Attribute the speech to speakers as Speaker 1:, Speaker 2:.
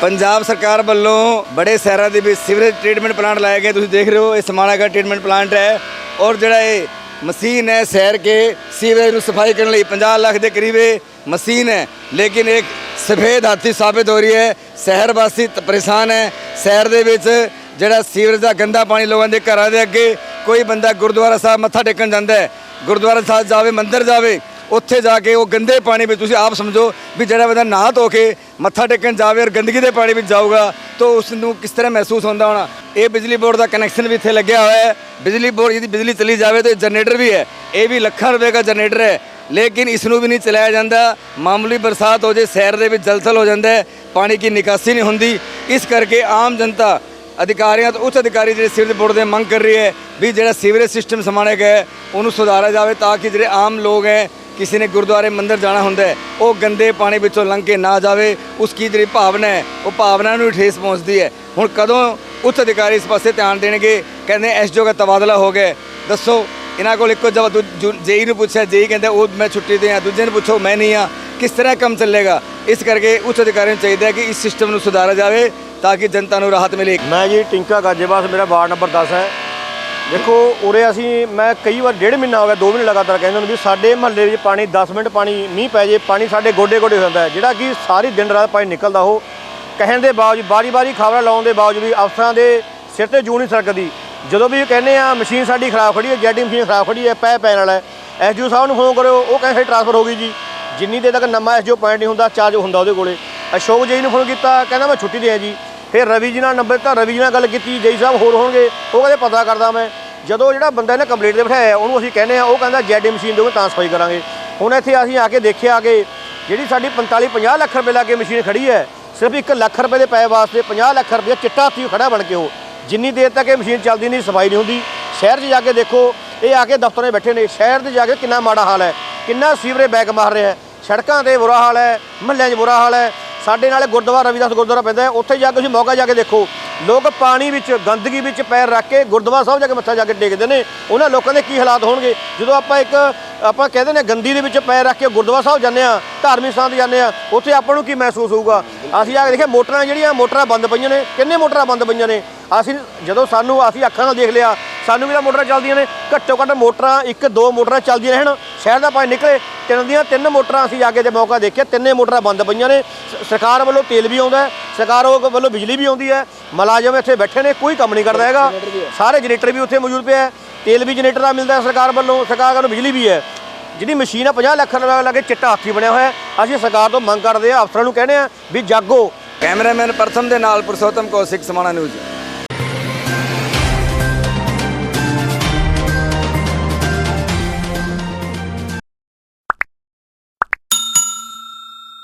Speaker 1: ਪੰਜਾਬ ਸਰਕਾਰ ਵੱਲੋਂ ਬੜੇ ਸ਼ਹਿਰਾਂ ਦੇ ਵਿੱਚ ਸੀਵਰੇਜ ਟ੍ਰੀਟਮੈਂਟ ਪਲਾਂਟ ਲਾਇਆ ਗਿਆ ਤੁਸੀਂ ਦੇਖ ਰਹੇ ਹੋ ਇਹ ਸਮਾਣਾ ਦਾ ਟ੍ਰੀਟਮੈਂਟ ਪਲਾਂਟ ਹੈ ਔਰ ਜਿਹੜਾ ਇਹ ਮਸ਼ੀਨ ਹੈ ਸ਼ਹਿਰ ਕੇ ਸੀਵਰੇਜ ਨੂੰ ਸਫ਼ਾਈ ਕਰਨ ਲਈ 50 ਲੱਖ ਦੇ ਕਰੀਬ ਇਹ ਮਸ਼ੀਨ ਹੈ। ਲੇਕਿਨ ਇੱਕ ਸਫੇਦ ਹਾਥੀ ਸਾਬਿਤ ਹੋ ਰਹੀ ਹੈ। ਸ਼ਹਿਰ ਵਾਸੀ ਪਰੇਸ਼ਾਨ ਹੈ। ਸ਼ਹਿਰ ਦੇ ਵਿੱਚ ਜਿਹੜਾ ਸੀਵਰੇਜ ਦਾ ਗੰਦਾ ਪਾਣੀ ਲੋਕਾਂ ਦੇ ਘਰਾਂ ਦੇ ਅੱਗੇ ਕੋਈ ਬੰਦਾ ਗੁਰਦੁਆਰਾ ਸਾਹਿਬ ਮੱਥਾ ਟੇਕਣ ਜਾਂਦਾ ਹੈ। ਗੁਰਦੁਆਰਾ ਸਾਹਿਬ ਜਾਵੇ, ਮੰਦਿਰ ਜਾਵੇ ਉੱਥੇ ਜਾ ਕੇ ਉਹ ਗੰਦੇ ਪਾਣੀ ਵਿੱਚ ਤੁਸੀਂ ਆਪ ਸਮਝੋ ਵੀ ਜਿਹੜਾ ਬੰਦਾ ਨਹਾ ਧੋ ਕੇ ਮੱਥਾ ਟੇਕਣ ਜਾਵੇ ਔਰ ਗੰਦਗੀ ਦੇ ਪਾਣੀ ਵਿੱਚ ਜਾਊਗਾ ਤਾਂ ਉਸ ਨੂੰ ਕਿਸ ਤਰ੍ਹਾਂ ਮਹਿਸੂਸ ਹੁੰਦਾ ਹੋਣਾ? ਇਹ ਬਿਜਲੀ ਬੋਰਡ ਦਾ ਕਨੈਕਸ਼ਨ ਵੀ ਇੱਥੇ ਲੱਗਿਆ ਹੋਇਆ ਹੈ। ਬਿਜਲੀ ਬੋਰਡ ਜਿਹਦੀ ਬਿਜਲੀ ਚਲੀ ਜਾਵੇ ਤਾਂ ਜਨਰੇਟਰ ਵੀ ਹੈ। ਇਹ ਵੀ ਲੱਖਾਂ ਰੁਪਏ ਦਾ ਜਨਰੇਟਰ ਹੈ। ਲੇਕਿਨ ਇਸ ਨੂੰ ਵੀ ਨਹੀਂ ਚਲਾਇਆ ਜਾਂਦਾ। ਮਾਮੂਲੀ ਬਰਸਾਤ ਹੋ ਜੇ, ਸ਼ਹਿਰ ਦੇ ਵਿੱਚ ਜਲਸਲ ਹੋ ਜਾਂਦਾ ਪਾਣੀ ਦੀ ਨਿਕਾਸੀ ਨਹੀਂ ਹੁੰਦੀ। ਇਸ ਕਰਕੇ ਆਮ ਜਨਤਾ, ਅਧਿਕਾਰੀਆਂ ਤੋਂ ਉੱਚ ਅਧਿਕਾਰੀ ਜਿਹੜੇ ਸੀਵਰੇਜ ਬੋਰਡ ਦੇ ਮੰਗ ਕਰ ਰਹੀ ਹੈ ਵੀ ਜਿਹੜਾ ਸੀਵਰੇਜ ਸਿਸਟਮ ਸਮਾਣਿਆ ਗਿਆ ਉਹਨੂੰ ਸੁਧਾਰਿਆ ਜਾਵੇ ਤਾਂ ਕਿ ਜਿਹੜੇ ਆਮ ਲੋਕ ਹੈ ਕਿਸੇ ਨੇ ਗੁਰਦੁਆਰੇ ਮੰਦਿਰ ਜਾਣਾ ਹੁੰਦਾ ਉਹ ਗੰਦੇ ਪਾਣੀ ਵਿੱਚੋਂ ਲੰਘ ਕੇ ਨਾ ਜਾਵੇ, ਉਸ ਕੀ ਜਿਹੜੀ ਭਾਵਨਾ ਹੈ? ਉਹ ਭਾਵਨਾ ਨੂੰ ਵੀ ਠੇਸ ਪਹੁੰਚਦੀ ਹੈ। ਹੁਣ ਕਦੋਂ ਉੱਚ ਅਧਿਕਾਰੀ ਇਸ ਪਾਸੇ ਧਿਆਨ ਦੇਣਗੇ? ਕਹਿੰਦੇ ਐਸਡੀਓ ਦਾ ਤਬਾਦਲਾ ਹੋ ਗਿਆ ਦੱਸੋ, ਇਹਨਾਂ ਕੋਲ ਇੱਕੋ ਜਵਾਬ ਜੇਈ ਨੂੰ ਪੁੱਛਿਆ, ਜੇਈ ਕਹਿੰਦਾ, ਉਹ ਮੈਂ ਛੁੱਟੀ ਤੇ ਆ ਦੂਜੇ ਨੂੰ ਪੁੱਛੋ, ਮੈਂ ਨਹੀਂ ਆ ਕਿਸ ਤਰ੍ਹਾਂ ਕੰਮ ਚੱਲੇਗਾ? ਇਸ ਕਰਕੇ ਉੱਚ ਅਧਿਕਾਰੀਆਂ ਨੂੰ ਚਾਹੀਦਾ ਕਿ ਇਸ ਸਿਸਟਮ ਨੂੰ ਸੁਧਾਰਿਆ ਜਾਵੇ, ਤਾਂ ਕਿ ਜਨਤਾ ਨੂੰ ਰਾਹਤ ਮਿਲੇ।
Speaker 2: ਮੈਂ ਜੀ ਟਿੰਕਾ ਗਾਜੇਵਾਸ, ਮੇਰਾ ਵਾਰਡ ਨੰਬਰ 10 ਹੈ। ਦੇਖੋ, ਉਰੇ ਅਸੀਂ, ਮੈਂ ਕਈ ਵਾਰ ਡੇਢ ਮਹੀਨਾ ਹੋ ਗਿਆ 2 ਮਹੀਨੇ ਲਗਾਤਾਰ ਕਹਿੰਦੇ ਨੇ ਵੀ ਸਾਡੇ ਮਹੱਲੇ ਵਿੱਚ ਪਾਣੀ 10 ਮਿੰਟ ਪਾਣੀ ਮੀਂਹ ਪੈ ਜੇ, ਪਾਣੀ ਸਾਡੇ ਗੋਡੇ ਗੋਡੇ ਹੁੰਦਾ ਹੈ। ਜਿਹੜਾ ਕਿ ਸਾਰੀ ਦਿਨ ਰਾਤ ਪਾਣੀ ਨਿਕਲਦਾ, ਉਹ ਕਹਿਣ ਦੇ ਬਾਵਜੂਦ ਬਾਰੀ ਬਾਰੀ ਖਬਰਾਂ ਲਾਉਣ ਦੇ ਬਾਵਜੂਦ ਵੀ ਅਫਸਰਾਂ ਦੇ ਸਿਰ ਤੇ ਜੂ ਨਹੀਂ ਸਰਕਦੀ। ਜਦੋਂ ਵੀ ਕਹਿੰਦੇ ਆ, ਮਸ਼ੀਨ ਸਾਡੀ ਖਰਾਬ ਖੜੀ ਹੈ ਜੈਡੀ ਮਸ਼ੀਨ ਖਰਾਬ ਖੜੀ ਹੈ ਪੈ ਪੈਣ ਵਾਲਾ ਹੈ। ਐਸਡੀਓ ਸਾਹਿਬ ਨੂੰ ਫੋਨ ਕਰਿਓ, ਉਹ ਕਹਿੰਦੇ ਟ੍ਰਾਂਸਫਰ ਹੋ ਗਈ ਜੀ। ਜਿੰਨੀ ਦੇਰ ਤੱਕ ਨਵਾਂ ਐਸਡੀਓ ਪੁਆਇੰਟ ਨਹੀਂ ਹੁੰਦਾ, ਚਾਰਜ ਹੁੰਦਾ ਉਹਦੇ ਕੋਲੇ। ਅਸ਼ੋਕ ਜੀ ਨੂੰ ਫੋਨ ਕੀਤਾ, ਕਹਿੰਦਾ ਮੈਂ ਛੁੱਟੀ ਦੇ ਆ ਜੀ। ਫਿਰ ਰਵੀ ਜੀ ਨਾਲ ਨੰਬਰ ਤਾਂ ਰਵੀ ਜੀ ਨਾਲ ਗੱਲ ਕੀਤੀ, ਜਈ ਸਾਹਿਬ ਹੋਰ ਹੋਣਗੇ, ਉਹ ਕਹਿੰਦੇ ਪਤਾ ਕਰਦਾ ਮੈਂ। ਜਦੋਂ ਜਿਹੜਾ ਬੰਦਾ ਇਹਨੇ ਕੰਪਲੀਟ ਤੇ ਬਿਠਾਇਆ, ਉਹਨੂੰ ਅਸੀਂ ਕਹਿੰਦੇ ਆ ਉਹ ਕਹਿੰਦਾ ਜੈਡੀ ਮਸ਼ੀਨ ਦੋਗੇ ਤਾਂ ਸਫ਼ਾਈ ਕਰਾਂਗੇ। ਹੁਣ ਇੱਥੇ ਅਸੀਂ ਆ ਕੇ ਦੇਖਿਆ ਕਿ ਜਿਹੜੀ ਸਾਡੀ 45 50 ਲੱਖ ਰੁਪਏ ਲਾ ਕੇ ਮਸ਼ੀਨ ਖੜੀ ਹੈ, ਸਿਰਫ 1 ਲੱਖ ਰੁਪਏ ਦੇ ਪੈ ਵਾਸਤੇ 50 ਲੱਖ ਰੁਪਏ ਚਿੱਟਾ ਹੱਥੀ ਖੜਾ ਬਣ ਕੇ ਉਹ। ਜਿੰਨੀ ਦੇਰ ਤੱਕ ਇਹ ਮਸ਼ੀਨ ਚੱਲਦੀ ਨਹੀਂ, ਸਫ਼ਾਈ ਨਹੀਂ ਹੁੰਦੀ। ਸ਼ਹਿਰ 'ਚ ਜਾ ਕੇ ਦੇਖੋ, ਇਹ ਆ ਕੇ ਦਫ਼ਤਰਾਂ 'ਚ ਬੈਠੇ ਨੇ। ਸ਼ਹਿਰ 'ਚ ਜਾ ਕੇ ਕਿੰਨਾ ਮਾੜਾ ਹਾਲ ਹੈ, ਕਿੰਨਾ ਸੀਵਰੇ ਬੈਕ ਮਾਰ ਰਿਹਾ ਹੈ। ਸੜਕਾਂ ਤੇ ਬੁਰਾ ਹਾਲ ਹੈ, ਮਹੱਲਿਆਂ 'ਚ ਬੁਰਾ ਹਾਲ ਹੈ। ਸਾਡੇ ਨਾਲ ਗੁਰਦੁਆਰਾ ਰਵਿਦਾਸ ਗੁਰਦੁਆਰਾ ਪੈਂਦਾ ਉੱਥੇ ਜਾ ਕੇ ਤੁਸੀਂ ਮੌਕਾ ਜਾ ਕੇ ਦੇਖੋ। ਲੋਕ ਪਾਣੀ ਵਿੱਚ, ਗੰਦਗੀ ਵਿੱਚ ਪੈਰ ਰੱਖ ਕੇ ਗੁਰਦੁਆਰਾ ਸਾਹਿਬ ਜਾ ਕੇ ਮੱਥਾ ਜਾ ਕੇ ਟੇਕਦੇ ਨੇ। ਉਹਨਾਂ ਲੋਕਾਂ ਦੇ ਕੀ ਹਾਲਾਤ ਹੋਣਗੇ? ਜਦੋਂ ਆਪਾਂ ਇੱਕ, ਆਪਾਂ ਕਹਿੰਦੇ ਨੇ ਗੰਦੀ ਦੇ ਵਿੱਚ ਪੈਰ ਰੱਖ ਕੇ ਗੁਰਦੁਆਰਾ ਸਾਹਿਬ ਜਾਂਦੇ ਆ ਧਾਰਮਿਕ ਸਥਾਨ ਤੇ ਜਾਂਦੇ ਆ ਉੱਥੇ ਆਪਾਂ ਨੂੰ ਕੀ ਮਹਿਸੂਸ ਹੋਊਗਾ? ਅਸੀਂ ਜਾ ਕੇ ਦੇਖਿਆ ਮੋਟਰਾਂ ਜਿਹੜੀਆਂ, ਮੋਟਰਾਂ ਬੰਦ ਪਈਆਂ ਨੇ। ਕਿੰਨੇ ਮੋਟਰਾਂ ਬੰਦ ਪਈਆਂ ਨੇ? ਅਸੀਂ ਜਦੋਂ ਸਾਨੂੰ, ਅਸੀਂ ਅੱਖਾਂ ਨਾਲ ਦੇਖ ਲਿਆ ਸਾਨੂੰ ਵੀ ਤਾਂ ਮੋਟਰਾਂ ਚੱਲਦੀਆਂ ਨੇ, ਘੱਟੋ ਘੱਟ ਮੋਟਰਾਂ, ਇੱਕ ਦੋ ਮੋਟਰਾਂ ਚੱਲਦੀਆਂ ਰਹਿਣ, ਸ਼ਹਿਰ ਦਾ ਪਾਣੀ ਨਿਕਲੇ, ਤਿੰਨ ਦੀਆਂ ਤਿੰਨ ਮੋਟਰਾਂ ਅਸੀਂ ਜਾ ਕੇ ਤੇ ਮੌਕਾ ਦੇਖਿਆ, ਤਿੰਨੇ ਮੋਟਰਾਂ ਬੰਦ ਪਈਆਂ ਨੇ ਸਰਕਾਰ ਵੱਲੋਂ ਤੇਲ ਵੀ ਆਉਂਦਾ ਸਰਕਾਰ ਵੱਲੋਂ ਬਿਜਲੀ ਵੀ ਆਉਂਦੀ ਹੈ, ਮੁਲਾਜ਼ਮ ਇੱਥੇ ਬੈਠੇ ਨੇ, ਕੋਈ ਕੰਮ ਨਹੀਂ ਕਰਦਾ ਹੈਗਾ, ਸਾਰੇ ਜਨਰੇਟਰ ਵੀ ਉੱਥੇ ਮੌਜੂਦ ਪਿਆ ਹੈ, ਤੇਲ ਵੀ ਜਨਰੇਟਰ ਦਾ ਮਿਲਦਾ ਸਰਕਾਰ ਵੱਲੋਂ ਸਰਕਾਰ ਵੱਲੋਂ ਬਿਜਲੀ ਵੀ ਹੈ, ਜਿਹੜੀ ਮਸ਼ੀਨ ਆ 50 ਲੱਖ ਰੁਪਏ ਲਾ ਕੇ ਚਿੱਟਾ ਹਾਥੀ ਬਣਿਆ ਹੋਇਆ ਅਸੀਂ ਸਰਕਾਰ ਤੋਂ ਮੰਗ ਕਰਦੇ ਆ ਅਫਸਰਾਂ ਨੂੰ ਕਹਿੰਦੇ ਆ ਵੀ ਜਾਗੋ।
Speaker 1: ਕੈਮਰਾਮੈਨ ਪ੍ਰਥਮ ਦੇ ਨਾਲ ਪੁਰਸ਼ੋਤਮ ਕੌਸ਼ਿਕ ਸਮਾਣਾ ਨਿਊਜ਼।